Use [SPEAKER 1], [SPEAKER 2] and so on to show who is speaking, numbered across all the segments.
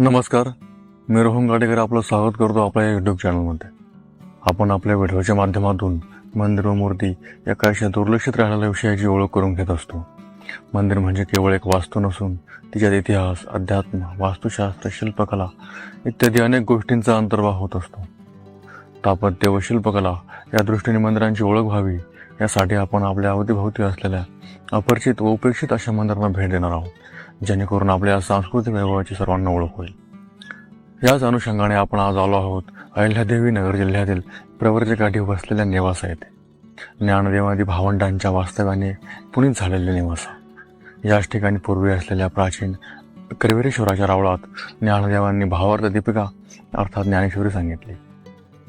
[SPEAKER 1] नमस्कार. मी रोहन गाडेकर आपलं स्वागत करतो आपल्या यूट्यूब चॅनलमध्ये आपण आपल्या व्हिडिओच्या माध्यमातून मंदिर व मूर्ती या काहीशा दुर्लक्षित राहिलेल्या विषयाची ओळख करून घेत असतो. मंदिर म्हणजे केवळ एक वास्तू नसून तिच्यात इतिहास अध्यात्म वास्तुशास्त्र शिल्पकला इत्यादी अनेक गोष्टींचा अंतर्भाव होत असतो. स्थापत्य व शिल्पकला या दृष्टीने मंदिरांची ओळख व्हावी यासाठी आपण आपल्या अवतीभोवती असलेल्या अपरिचित व उपेक्षित अशा मंदिरांना भेट देणार आहोत. जेणेकरून आपल्या सांस्कृतिक वैभवाची सर्वांना ओळख होईल. याच अनुषंगाने आपण आज आलो आहोत अहिल्यादेवी नगर जिल्ह्यातील प्रवर्तकाठी बसलेल्या नेवासा येथे. ज्ञानदेवादी भावंडांच्या वास्तव्याने पुनीत झालेले नेवासा. याच ठिकाणी पूर्वी असलेल्या प्राचीन क्रिवेरेश्वराच्या रावळात ज्ञानदेवांनी भावार्थ दीपिका अर्थात ज्ञानेश्वरी सांगितली.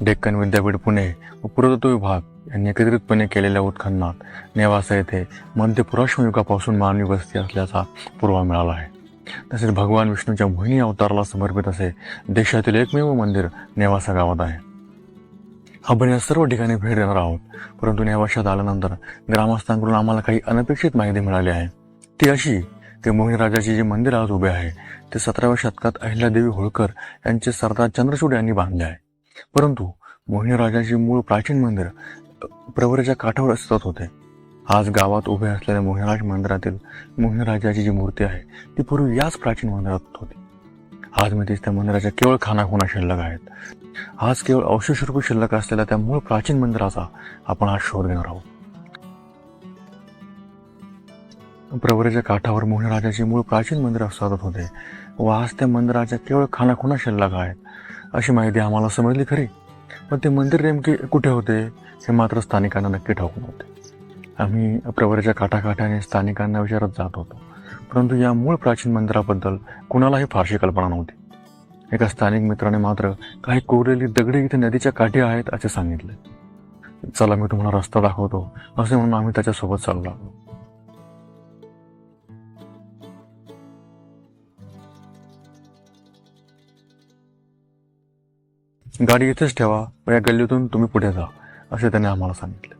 [SPEAKER 1] डेक्कन विद्यापीठ पुणे व पुरातत्व विभाग यांनी एकत्रितपणे केलेल्या उत्खननात नेवासा येथे मध्य पुराश्व युगापासून मानवी वस्ती असल्याचा पुरावा मिळाला आहे. तसेच भगवान विष्णूच्या मोहिनी अवताराला समर्पित असे देशातील एकमेव मंदिर नेवासा गावात आहे. आपण या सर्व ठिकाणी भेट देणार आहोत. परंतु नेवाशात आल्यानंतर ग्रामस्थांकडून आम्हाला काही अनपेक्षित माहिती मिळाली आहे. ती अशी की मोहिनीराजाचे जे मंदिर आज उभे आहे ते सतराव्या शतकात अहिल्यादेवी होळकर यांचे सरदार चंद्रचूड यांनी बांधले आहे. परंतु मोहिनीराजाचे मूळ प्राचीन मंदिर प्रवरेच्या काठावर अस्तित्वात होते. आज गावात उभे असलेल्या मोहिनीराज मंदिरातील मोहिनीराजाची जी मूर्ती आहे ती पूर्वी याच प्राचीन मंदिरात होती. आज मी त्या मंदिराच्या केवळ खानाखुणा शिल्लक आहेत. आज केवळ अवशेषरूपी शिल्लक असलेल्या त्या मूळ प्राचीन मंदिराचा आपण आज शोध घेणार आहोत. प्रवरेच्या काठावर मोहिनीराजाची मूळ प्राचीन मंदिर अस्तित्वात होते. व आज त्या मंदिराच्या केवळ खानाखुणा शिल्लक आहेत. अशी माहिती आम्हाला समजली खरी? पण ते मंदिर नेमके कुठे होते हे मात्र स्थानिकांना नक्की ठाऊक नव्हते. आम्ही प्रवराच्या काठाकाठाने स्थानिकांना विचारत जात होतो. परंतु या मूळ प्राचीन मंदिराबद्दल कुणालाही फारशी कल्पना नव्हती. एका स्थानिक मित्राने मात्र काही कोरलेली दगडी इथे नदीच्या काठी आहेत असे सांगितले. चला मी तुम्हाला रस्ता दाखवतो असे म्हणून आम्ही त्याच्यासोबत चालू लागलो. गाडी इथेच ठेवा व या गल्लीतून तुम्ही पुढे जा असे त्याने आम्हाला सांगितले.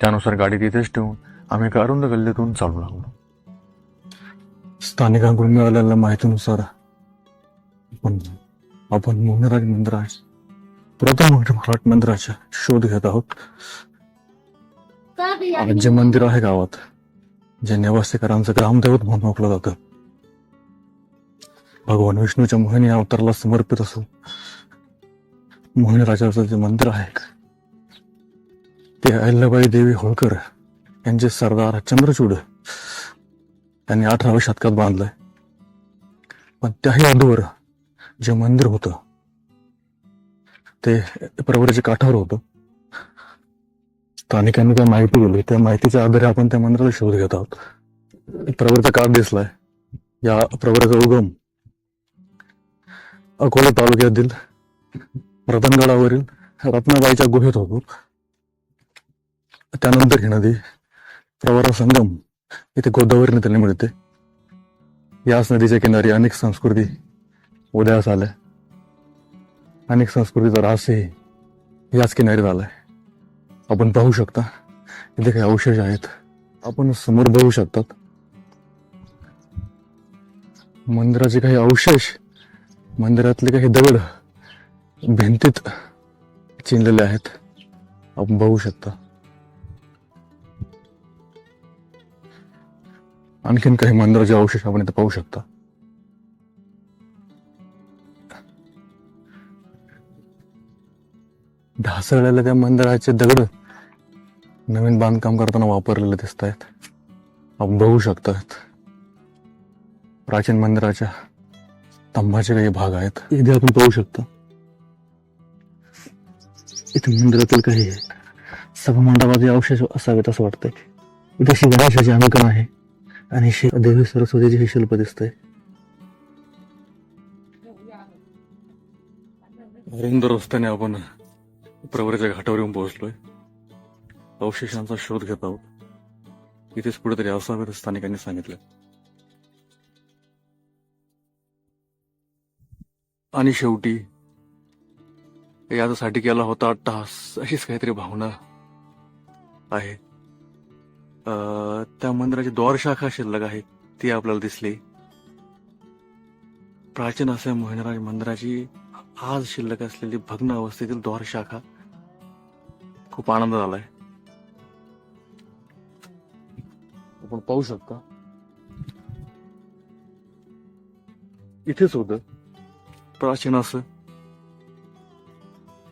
[SPEAKER 1] त्यानुसार गाडी तिथेच ठेवून आम्ही एका अरुंद गल्लीतून चालू लागलो. स्थानिकांकडून मिळालेल्या माहितीनुसार आपण आपण मोहनराज प्रथम मराठ मंदिराचा शोध घेत आहोत. जे मंदिर आहे गावात जे नेवासेकरांचं ग्रामदैवत म्हणून ओळखलं जातं. भगवान विष्णूच्या मोहिनी अवताराला समर्पित असो मोहन राजाचं जे मंदिर आहे ते अहिल्याबाई देवी होळकर यांचे सरदार चंद्रचूड त्यांनी अठराव्या शतकात बांधलंय. पण त्याही अगोदर जे मंदिर होतं ते प्रवरेच्या काठावर होतं. स्थानिकांनी काय माहिती दिली त्या माहितीच्या आधारे आपण त्या मंदिराचा शोध घेत आहोत. प्रवरचा काठ दिसलाय. या प्रवराचा उगम अकोला तालुक्यातील रतनगडावरील रत्नाबाईच्या गुहेत होतो. त्यानंतर ही नदी प्रवरा संगम इथे गोदावरी नदीला मिळते. याच नदीच्या किनारी अनेक संस्कृती उदयास आल्या. अनेक संस्कृतीचा रासही याच किनारी झालाय आपण पाहू शकता इथे काही अवशेष आहेत. आपण समोर बघू शकतात. मंदिराचे काही अवशेष मंदिरातले काही दगड भिंतीत चिनलेले आहेत. आपण बघू शकता. आणखीन काही मंदिराचे अवशेष आपण इथे पाहू शकता. ढासळलेल्या त्या मंदिराचे दगड नवीन बांधकाम करताना वापरलेले दिसत आहेत आपण बघू शकतात प्राचीन मंदिराच्या स्तंभाचे काही भाग आहेत. इथे आपण पाहू शकता. इथे मंदिरातील काही सभामंडपाचे अवशेष असावेत असं वाटतंय. इथे श्री गणेशाचे अंकन आहे आणि श्री देवी सरस्वतीचे हे शिल्प दिसतंय. अरुंद रस्त्याने आपण प्रवरेच्या घाटावर येऊन पोहोचलोय. अवशेषांचा शोध घेत आहोत. इथेच कुठेतरी असावेत स्थानिकांनी सांगितलं. आणि शेवटी याच्यासाठी केला होता अट्टहास अशीच काहीतरी भावना आहे. अं, त्या मंदिराची द्वारशाखा शिल्लक आहे ती आपल्याला दिसली. प्राचीन असे मोहिनीराज मंदिराची आज शिल्लक असलेली भग्न अवस्थेतील द्वार शाखा खूप आनंद झालाय. आपण पाहू शकता. इथेच होत. प्राचीन असं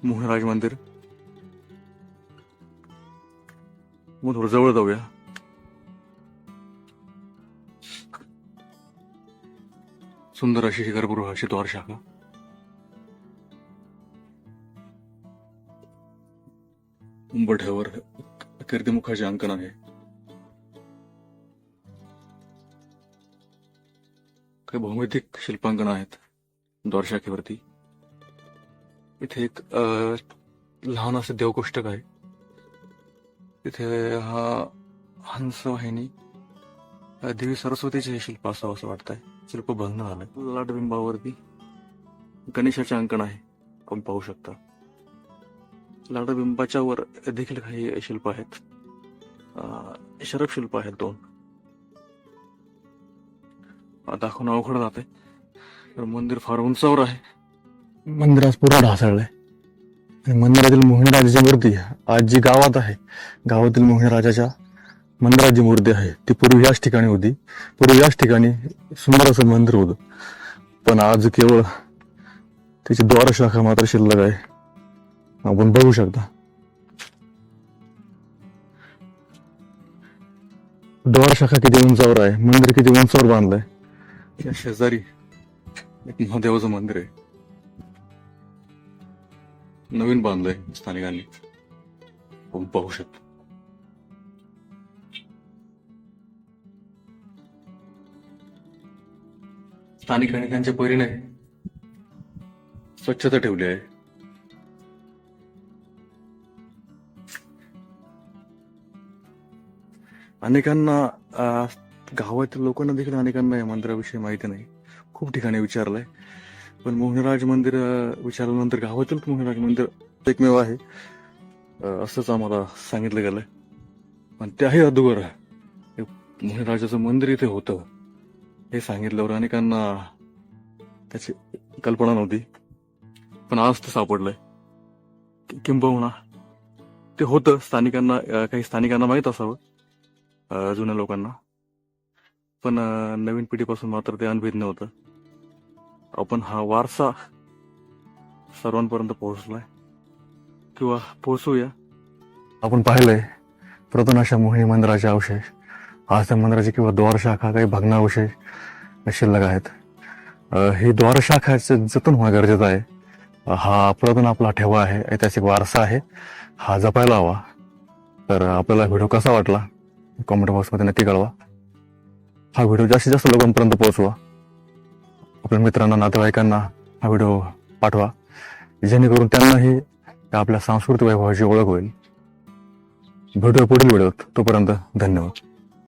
[SPEAKER 1] मोहिनीराज मंदिर. मग थोडं जवळ जाऊया. सुंदर अशी गर्भगृहाची द्वार शाखा. उंबठ्यावर कीर्तिमुखाचे अंकन आहे. काही भौमितिक शिल्पांकन आहेत द्वारशाखेवरती. इथे एक लहान असं देवकोष्टक आहे. तिथे हा हंस वाहिनी देवी सरस्वतीचे हे शिल्प असावं असं वाटतंय. शिल्प भग्न झालंय. लाटबिंबावरती गणेशाचे अंकण आहे. आपण पाहू शकता. लाडबिंबाच्या वर देखील काही शिल्प आहेत. शरफ शिल्प आहेत दोन. दाखवणं अवघड जाते तर मंदिर फार उंचावर आहे. मंदिरास आज पूर्ण ढासळलंय. आणि मंदिरातील मोहिनीराजाची मूर्ती आज जी गावात आहे गावातील मोहिनीराजाच्या मंदिराची मूर्ती आहे ती पूर्वी याच ठिकाणी होती. पूर्वी याच ठिकाणी सुंदर असं मंदिर होतं. पण आज केवळ त्याची द्वार शाखा मात्र शिल्लक आहे. आपण बघू शकता. द्वार शाखा किती उंचावर आहे मंदिर किती उंचावर बांधलंय. शेजारी एक महादेवाचं मंदिर आहे. नवीन बांधलंय स्थानिकांनी आपण पाहू शकतो. स्थानिकांनी त्यांच्या परीने स्वच्छता ठेवली आहे. अनेकांना गावातील लोकांना देखील अनेकांना या मंदिराविषयी माहिती नाही. खूप ठिकाणी विचारलंय. पण मोहनराज मंदिर विचारल्यानंतर गावातील मोहनराज मंदिर एकमेव आहे. असंच आम्हाला सांगितलं गेलं पण त्याही अधुवर मोहनराजाचं मंदिर इथे होतं हे सांगितल्यावर अनेकांना त्याची कल्पना नव्हती. पण आज ते सापडलंय. किंबहुना ते होतं स्थानिकांना काही स्थानिकांना माहीत असावं जुन्या लोकांना. पण नवीन पिढीपासून मात्र ते अनभिज्ञ होतं. आपण हा वारसा सर्वांपर्यंत पोहोचलाय. किंवा पोहोचूया. आपण पाहिलंय प्रथम अशा मोहिनी मंदिराचे अवशेष आज त्या मंदिराचे किंवा द्वारशाखा काही भग्नावशेष शिल्लक आहेत. अं, हे द्वारशाखाचं जतन होणं गरजेचं आहे. हा पुरातन आपला ठेवा आहे ऐतिहासिक वारसा आहे. हा जपायला हवा. तर आपल्याला व्हिडिओ कसा वाटला? कॉमेंट बॉक्समध्ये नक्की कळवा. हा व्हिडिओ जास्तीत जास्त लोकांपर्यंत पोहोचवा. आपल्या मित्रांना नातेवाईकांना हा व्हिडिओ पाठवा. जेणेकरून त्यांनाही आपल्या सांस्कृतिक वैभवाची ओळख होईल. भेटूया पुढील व्हिडिओत. तोपर्यंत धन्यवाद.